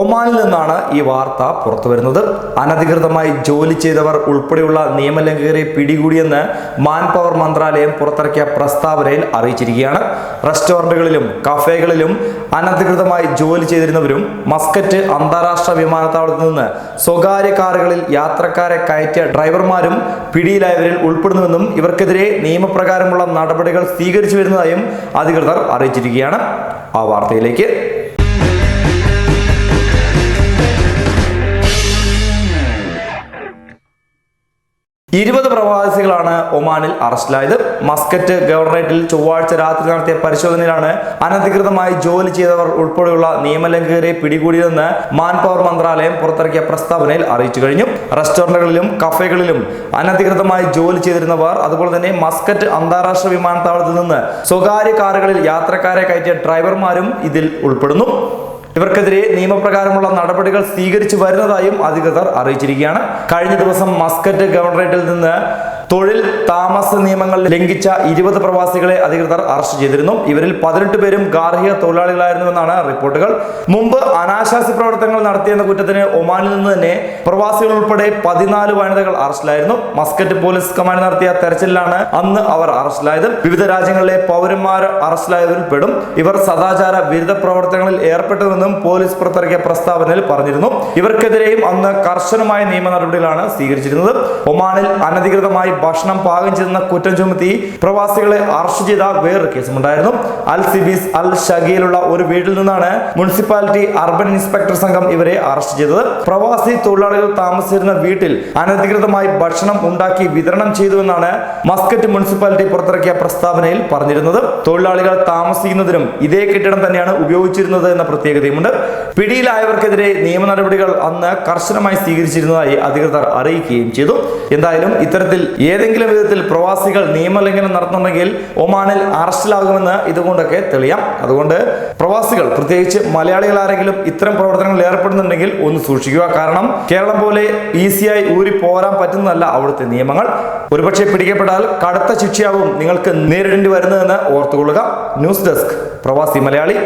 ഒമാനിൽ നിന്നാണ് ഈ വാർത്ത പുറത്തു വരുന്നത്. അനധികൃതമായി ജോലി ചെയ്തവർ ഉൾപ്പെടെയുള്ള നിയമലംഘകരെ പിടികൂടിയെന്ന് മാൻ പവർ മന്ത്രാലയം പുറത്തിറക്കിയ പ്രസ്താവനയിൽ അറിയിച്ചിരിക്കുകയാണ്. റെസ്റ്റോറന്റുകളിലും കഫേകളിലും അനധികൃതമായി ജോലി ചെയ്തിരുന്നവരും മസ്കറ്റ് അന്താരാഷ്ട്ര വിമാനത്താവളത്തിൽ നിന്ന് സ്വകാര്യ കാറുകളിൽ യാത്രക്കാരെ കയറ്റിയ ഡ്രൈവർമാരും പിടിയിലായവരിൽ ഉൾപ്പെടുന്നുവെന്നും ഇവർക്കെതിരെ നിയമപ്രകാരമുള്ള നടപടികൾ സ്വീകരിച്ചു വരുന്നതായും അധികൃതർ അറിയിച്ചിരിക്കുകയാണ്. ആ വാർത്തയിലേക്ക് ഇരുപത് പ്രവാസികളാണ് ഒമാനിൽ അറസ്റ്റിലായത്. മസ്കറ്റ് ഗവർണറേറ്റിൽ ചൊവ്വാഴ്ച രാത്രി നടത്തിയ പരിശോധനയിലാണ് അനധികൃതമായി ജോലി ചെയ്തവർ ഉൾപ്പെടെയുള്ള നിയമലംഘകരെ പിടികൂടിയതെന്ന് മാൻ പവർ മന്ത്രാലയം പുറത്തിറക്കിയ പ്രസ്താവനയിൽ അറിയിച്ചു കഴിഞ്ഞു. റെസ്റ്റോറന്റുകളിലും കഫേകളിലും അനധികൃതമായി ജോലി ചെയ്തിരുന്നവർ അതുപോലെ തന്നെ മസ്കറ്റ് അന്താരാഷ്ട്ര വിമാനത്താവളത്തിൽ നിന്ന് സ്വകാര്യ കാറുകളിൽ യാത്രക്കാരെ കയറ്റിയ ഡ്രൈവർമാരും ഇതിൽ ഉൾപ്പെടുന്നു. ഇവർക്കെതിരെ നിയമപ്രകാരമുള്ള നടപടികൾ സ്വീകരിച്ചു വരുന്നതായും അധികൃതർ അറിയിച്ചിരിക്കുകയാണ്. കഴിഞ്ഞ ദിവസം മസ്കറ്റ് ഗവർണറേറ്റിൽ നിന്ന് തൊഴിൽ താമസ നിയമങ്ങൾ ലംഘിച്ച ഇരുപത് പ്രവാസികളെ അധികൃതർ അറസ്റ്റ് ചെയ്തിരുന്നു. ഇവരിൽ പതിനെട്ട് പേരും ഗാർഹിക തൊഴിലാളികളായിരുന്നുവെന്നാണ് റിപ്പോർട്ടുകൾ. മുമ്പ് അനാശാസ്യ പ്രവർത്തനങ്ങൾ നടത്തിയെന്ന കുറ്റത്തിന് ഒമാനിൽ നിന്ന് തന്നെ പ്രവാസികൾ ഉൾപ്പെടെ പതിനാല് വനിതകൾ അറസ്റ്റിലായിരുന്നു. മസ്കറ്റ് പോലീസ് കമാൻഡ് നടത്തിയ തെരച്ചിലാണ് അന്ന് അവർ അറസ്റ്റിലായത്. വിവിധ രാജ്യങ്ങളിലെ പൗരന്മാർ അറസ്റ്റിലായവരിൽ പെടും. ഇവർ സദാചാര വിരുദ്ധ പ്രവർത്തനങ്ങളിൽ ഏർപ്പെട്ടുവെന്നും പോലീസ് പുറത്തിറക്കിയ പ്രസ്താവനയിൽ പറഞ്ഞിരുന്നു. ഇവർക്കെതിരെയും അന്ന് കർശനമായ നിയമ നടപടികളാണ് സ്വീകരിച്ചിരുന്നത്. ഒമാനിൽ അനധികൃതമായി ഭക്ഷണം പാകം ചെയ്തെന്ന കുറ്റം ചുമത്തി പ്രവാസികളെ അറസ്റ്റ് ചെയ്ത വേറൊരു കേസുമുണ്ടായിരുന്നു. അൽ സിബീസ് അൽ ഷഗിയിലുള്ള ഒരു വീട്ടിൽ നിന്നാണ് മുനിസിപ്പാലിറ്റി അർബൻ ഇൻസ്പെക്ടർ സംഘം ഇവരെ അറസ്റ്റ് ചെയ്തത്. പ്രവാസി തൊഴിലാളികൾ താമസിച്ചിരുന്ന വീട്ടിൽ അനധികൃതമായി ഭക്ഷണം ഉണ്ടാക്കി വിതരണം ചെയ്തുവെന്നാണ് മസ്കറ്റ് മുനിസിപ്പാലിറ്റി പുറത്തിറക്കിയ പ്രസ്താവനയിൽ പറഞ്ഞിരുന്നത്. തൊഴിലാളികൾ താമസിക്കുന്നതിനും ഇതേ കെട്ടിടം തന്നെയാണ് ഉപയോഗിച്ചിരുന്നത് എന്ന പ്രത്യേകതയുമുണ്ട്. പിടിയിലായവർക്കെതിരെ നിയമ നടപടികൾ അന്ന് കർശനമായി സ്വീകരിച്ചിരുന്നതായി അധികൃതർ അറിയിക്കുകയും ചെയ്തു. എന്തായാലും ഇത്തരത്തിൽ ഏതെങ്കിലും വിധത്തിൽ പ്രവാസികൾ നിയമലംഘനം നടത്തുന്നുണ്ടെങ്കിൽ ഒമാനിൽ അറസ്റ്റിലാകുമെന്ന് ഇതുകൊണ്ടൊക്കെ തെളിയാം. അതുകൊണ്ട് പ്രവാസികൾ പ്രത്യേകിച്ച് മലയാളികൾ ആരെങ്കിലും ഇത്തരം പ്രവർത്തനങ്ങളിൽ ഏർപ്പെടുന്നുണ്ടെങ്കിൽ ഒന്ന് സൂക്ഷിക്കുക. കാരണം കേരളം പോലെ ഈസിയായി ഊരി പോരാൻ പറ്റുന്നതല്ല അവിടുത്തെ നിയമങ്ങൾ. ഒരുപക്ഷെ പിടിക്കപ്പെട്ടാൽ കടുത്ത ശിക്ഷയാവും നിങ്ങൾക്ക് നേരിടേണ്ടി വരുന്നതെന്ന് ഓർത്തുകൊള്ളുക. ന്യൂസ് ഡെസ്ക് പ്രവാസി മലയാളി.